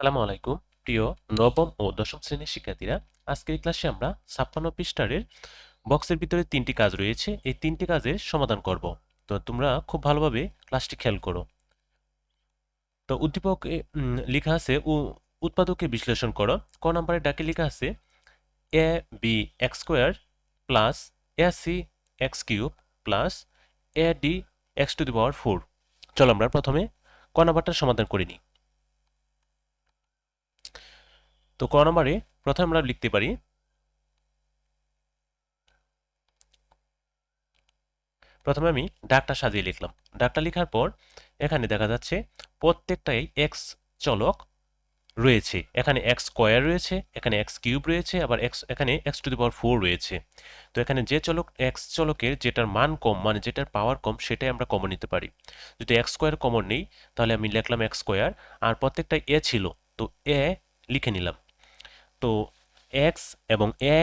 আসসালামু আলাইকুম। প্রিয় নবম ও দশম শ্রেণির শিক্ষার্থীরা, আজকের ক্লাসে আমরা ছাপ্পান্ন পৃষ্ঠারের বক্সের ভিতরে তিনটি কাজ রয়েছে। এই তিনটি কাজের সমাধান করব। তো তোমরা খুব ভালোভাবে ক্লাসটি খেয়াল করো। তো উদ্দীপক লেখা আছে উৎপাদকে বিশ্লেষণ করো। ক নম্বরের ডাকে লেখা আছে, A, B, X square plus A, C, X cube plus A, D, X to the power four. চলো আমরা প্রথমে ক নাম্বারটার সমাধান করে নিই। তো ক নম্বরে প্রথমে আমরা লিখতে পারি, প্রথমে আমি ডাকটা সাজিয়ে লিখলাম। ডাকটা লেখার পর এখানে দেখা যাচ্ছে প্রত্যেকটাই এক্স চলক রয়েছে। এখানে এক্স স্কোয়ার রয়েছে, এখানে এক্স কিউব রয়েছে, আবার এক্স এখানে X to the power four রয়েছে। তো এখানে যে চলক এক্স চলকের যেটার মান কম মানে যেটার পাওয়ার কম, সেটাই আমরা কমন নিতে পারি। যদি এক্স স্কোয়ার কমন নেই, তাহলে আমি লিখলাম এক্স স্কোয়ার আর প্রত্যেকটা এ ছিল, তো এ লিখে নিলাম। তো এক্স এবং এ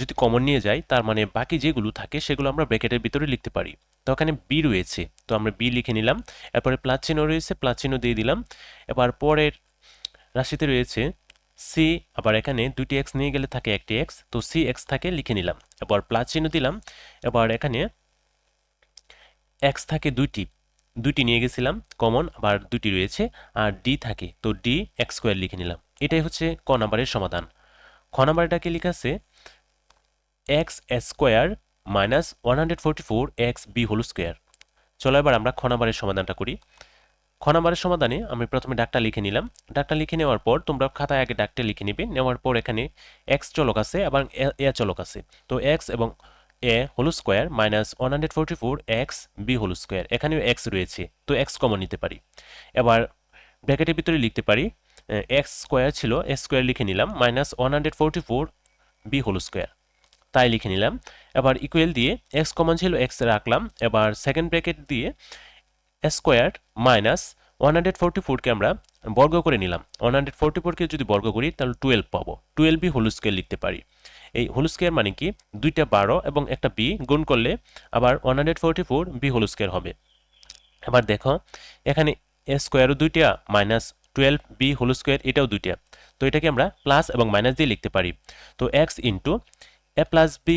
যদি কমন নিয়ে যাই, তার মানে বাকি যেগুলো থাকে সেগুলো আমরা ব্র্যাকেটের ভিতরে লিখতে পারি। তো এখানে বি রয়েছে, তো আমরা বি লিখে নিলাম, এরপরে প্লাস চিহ্ন রয়েছে, প্লাস চিহ্ন দিয়ে দিলাম, এবার পরের রাশিতে রয়েছে সি আবার এখানে দুটি এক্স নিয়ে গেলে থাকে একটি এক্স তো সি এক্স থাকে লিখে নিলাম। এবার প্লাস চিহ্ন দিলাম, এবার এখানে এক্স থাকে দুইটি দুইটি নিয়ে গেছিলাম কমন আবার দুটি রয়েছে, আর ডি থাকে, তো ডি এক্স স্কোয়ার লিখে নিলাম। এটাই হচ্ছে ক নাম্বারের সমাধান। খ নাম্বারটাকে লেখা আছে X square minus one hundred forty four X B whole square. চলো এবার আমরা খ নাম্বারের সমাধানটা করি। খ নাম্বারের সমাধানে আমি প্রথমে ডাকটা লিখে নিলাম। ডাকটা লিখে নেওয়ার পর তোমরা খাতায় আগে ডাকটা লিখে নিবে। নেওয়ার পর এখানে এক্স চলক আছে এবং এ চলক আছে। তো এক্স এবং A whole square minus one hundred forty four X B whole square. এখানেও এক্স রয়েছে। তো এক্স কমন নিতে পারি। এবার ব্র্যাকেটের ভিতরে লিখতে পারি এক্স স্কোয়ার ছিল, এক্স স্কোয়ার লিখে নিলাম, minus one hundred forty four B whole square. তাই লিখে নিলাম। এবার ইকুয়াল দিয়ে এক্স কমন ছিল, এক্স রাখলাম। এবার সেকেন্ড ব্র্যাকেট দিয়ে square minus one hundred forty ফোরকে আমরা বর্গ করে নিলাম। ওয়ান হান্ড্রেড ফোরটি ফোরকে যদি বর্গ করি, তাহলে টুয়েলভ পাবো। টুয়েলভ বি হোল স্কোয়ার লিখতে পারি। এই হোল স্কোয়ার মানে কি? দুইটা বারো এবং একটা বি গুণ করলে আবার one hundred forty four B whole square হবে। এবার দেখো, এখানে এ স্কোয়ারও দুইটা, minus twelve B whole square এটাও দুইটা। তো এটাকে আমরা প্লাস এবং মাইনাস দিয়ে লিখতে পারি। তো X into A plus B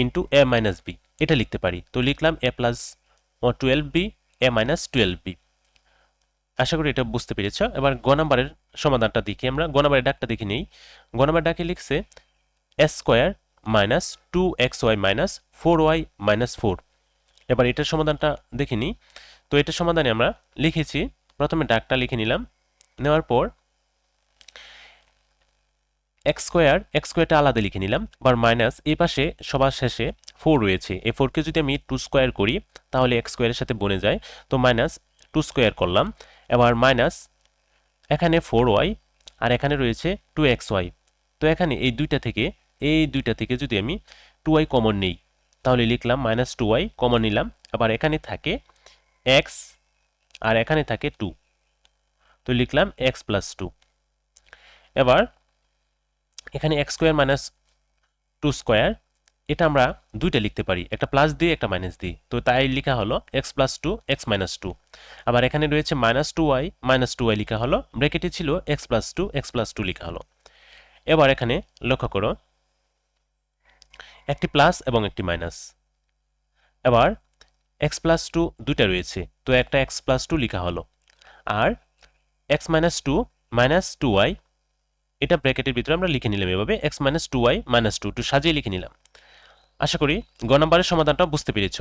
into A minus B এটা লিখতে পারি। তো লিখলাম A plus twelve B A minus twelve B আশা করি এটা বুঝতে পেরেছ। এবার গ নাম্বারের সমাধানটা দেখি আমরা। গ নাম্বারের ডাকটা দেখে নেই। গ নাম্বার ডাকে লিখছে S square minus two X Y minus four Y minus four এবার এটার সমাধানটা দেখে নিই। তো এটার সমাধানে আমরা লিখেছি, প্রথমে ডাকটা লিখে নিলাম। নেওয়ার পর এক্স স্কোয়ার এক্স স্কোয়ারটা আলাদা লিখে নিলাম আবার মাইনাস এই পাশে সবার শেষে ফোর রয়েছে। এই ফোরকে যদি আমি টু স্কোয়ার করি, তাহলে এক্স স্কোয়ারের সাথে বনে যায়। তো মাইনাস টু স্কোয়ার করলাম, এবার মাইনাস এখানে ফোর ওয়াই আর এখানে রয়েছে টু এক্স ওয়াই তো এখানে এই দুইটা থেকে, এই দুইটা থেকে যদি আমি টু ওয়াই কমন নেই, তাহলে লিখলাম মাইনাস টু ওয়াই কমন নিলাম। আবার এখানে থাকে এক্স আর এখানে থাকে টু তো লিখলাম এক্স প্লাস টু এবার এখানে X square minus two square এটা আমরা দুইটা লিখতে পারি, একটা প্লাস দিয়ে, একটা মাইনাস দিয়ে। তো তাই লেখা হলো X plus two X minus two আবার এখানে রয়েছে minus two Y minus two Y লেখা হলো ব্রেকেটে ছিল X plus two X plus two লেখা হলো। এবার এখানে লক্ষ্য করো, একটি প্লাস এবং একটি মাইনাস এবার এক্স প্লাস টু দুইটা রয়েছে, তো একটা এক্স প্লাস টু লেখা হলো। আর X minus two minus two Y এটা ব্র্যাকেটের ভিতরে আমরা লিখে নিলাম এভাবে X minus two Y minus two two সাজিয়ে লিখে নিলাম। আশা করি গ নাম্বারের সমাধানটা বুঝতে পেরেছ।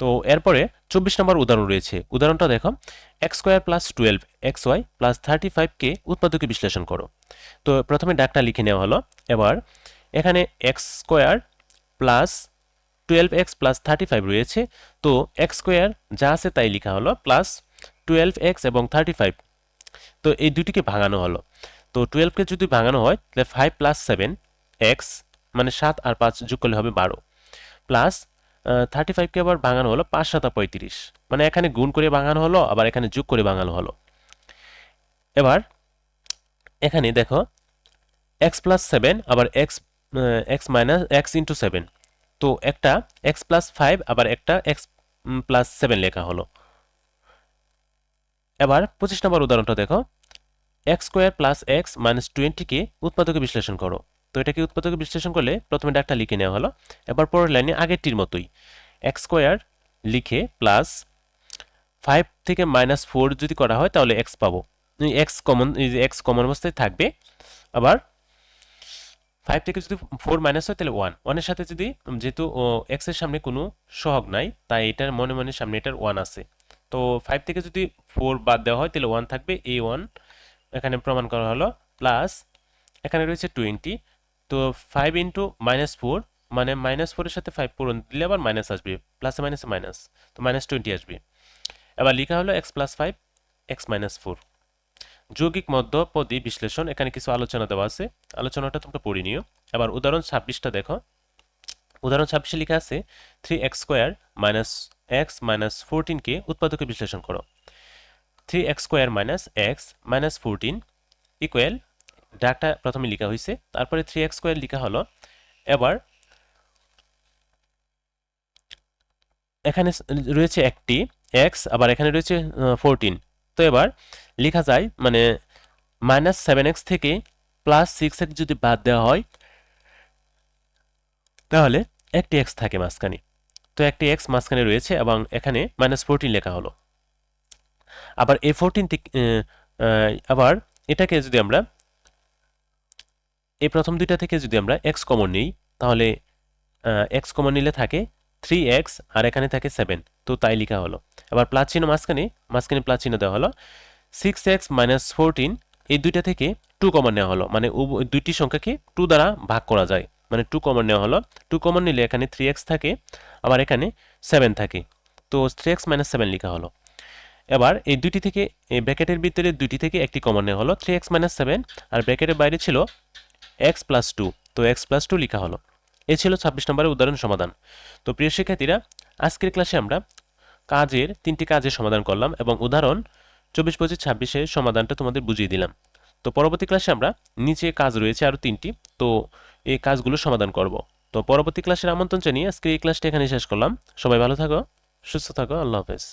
তো এরপরে চব্বিশ নম্বর উদাহরণ রয়েছে। উদাহরণটা দেখো X square plus twelve X Y plus thirty ফাইভকে উৎপাদকে বিশ্লেষণ করো। তো প্রথমে ডাকটা লিখে নেওয়া হলো। এবার এখানে X square plus twelve X plus thirty five রয়েছে, তো এক্স স্কোয়ার যা আছে তাই লেখা হলো প্লাস টুয়েলভ এক্স এবং থার্টি ফাইভ তো এই দুটিকে ভাঙানো হলো। তো টুয়েলভকে যদি ভাঙানো হয়, তাহলে ফাইভ প্লাস সেভেন এক্স মানে সাত আর পাঁচ যোগ করলে হবে বারো। প্লাস থার্টি ফাইভকে আবার ভাঙানো হলো পাঁচ সাতা পঁয়ত্রিশ। মানে এখানে গুণ করে ভাঙানো হলো, আবার এখানে যোগ করে ভাঙানো হলো। এবার, এখানে দেখো এক্স প্লাস সেভেন আবার X X minus X into seven তো একটা এক্স প্লাস ফাইভ আবার একটা এক্স প্লাস সেভেন লেখা হলো। এবার পঁচিশ নম্বর উদাহরণটা দেখো। X square plus X minus টোয়েন্টিকে উৎপাদকে বিশ্লেষণ করো। তো এটাকে উৎপাদকে বিশ্লেষণ করলে প্রথমে ডাকটা লিখে নেওয়া হলো। এবার পরের লাইনে আগেরটির মতোই। এক্স স্কোয়ার লিখে প্লাস ফাইভ থেকে মাইনাস ফোর যদি করা হয়, তাহলে এক্স পাবো। এক্স কমন এক্স কমন অবস্থায় থাকবে। আবার ফাইভ থেকে যদি ফোর মাইনাস হয়, তাহলে ওয়ান ওয়ানের সাথে যদি যেহেতু এক্সের সামনে কোনো সহগ নাই, তাই এটার মনে মনে সামনে এটার ওয়ান আছে। তো ফাইভ থেকে যদি ফোর বাদ দেওয়া হয়, তাহলে ওয়ান থাকবে এ ওয়ান এখানে প্রমাণ করা হলো প্লাস এখানে রয়েছে টোয়েন্টি তো ফাইভ ইন্টু মাইনাস ফোর মানে মাইনাস ফোরের সাথে ফাইভ পূরণ দিলে আবার মাইনাস আসবে প্লাসে মাইনাসে মাইনাস তো মাইনাস টোয়েন্টি আসবে। এবার লেখা হলো X plus five X minus four যৌগিক মধ্যপদী বিশ্লেষণ, এখানে কিছু আলোচনা দেওয়া আছে। আলোচনাটা তোমরা পড়ে নিও। এবার উদাহরণ ছাব্বিশটা দেখো। উদাহরণ ছাব্বিশে লেখা আছে three X square minus X minus ফোরটিনকে উৎপাদকে বিশ্লেষণ করো। Three X square minus X minus fourteen equal ডাকটা প্রথমে লেখা হয়েছে তারপরে থ্রি এক্স স্কোয়ার লেখা হলো। এবার এখানে রয়েছে একটি এক্স আবার এখানে রয়েছে ফোরটিন তো এবার লেখা যায় মানে মাইনাস সেভেন এক্স থেকে প্লাস সিক্স এক্স যদি বাদ দেওয়া হয়, তাহলে একটি এক্স থাকে মাঝখানে। তো একটি এক্স মাঝখানে রয়েছে এবং এখানে মাইনাস ফোরটিন লেখা হলো। আবার এ ফোরটিন আবার এটাকে যদি আমরা, এই প্রথম দুইটা থেকে যদি আমরা এক্স কমন নিই, তাহলে এক্স কমন নিলে থাকে থ্রি এক্স আর এখানে থাকে সেভেন তো তাই লেখা হলো। আবার প্লাস চিহ্ন মাঝখানে মাঝখানে প্লাস চিহ্ন দেওয়া হলো। সিক্স এক্স মাইনাস ফোরটিন এই দুইটা থেকে টু কমন নেওয়া হলো। মানে দুইটি সংখ্যাকে টু দ্বারা ভাগ করা যায়। মানে টু কমন নেওয়া হলো। টু কমন নিলে এখানে থ্রি এক্স থাকে, আবার এখানে সেভেন থাকে। তো থ্রি এক্স মাইনাস সেভেন লেখা হলো। এবার এই দুইটি থেকে, এই ব্র্যাকেটের ভিতরে দুইটি থেকে একটি কমন নেওয়া হলো। থ্রি এক্স মাইনাস সেভেন আর ব্র্যাকেটের বাইরে ছিল এক্স প্লাস টু তো এক্স প্লাস টু লেখা হলো। এ ছিল ছাব্বিশ নম্বরের উদাহরণ সমাধান। তো প্রিয় শিক্ষার্থীরা, আজকের ক্লাসে আমরা কাজের তিনটি কাজের সমাধান করলাম এবং উদাহরণ চব্বিশ, পঁচিশ ছাব্বিশের সমাধানটা তোমাদের বুঝিয়ে দিলাম। তো পরবর্তী ক্লাসে আমরা নিচে কাজ রয়েছে আরও তিনটি, তো এই কাজগুলো সমাধান করব। তো পরবর্তী ক্লাসের আমন্ত্রণ জানিয়ে আজকে এই ক্লাসটা এখানে শেষ করলাম। সবাই ভালো থাকো, সুস্থ থাকো, আল্লাহ হাফেজ।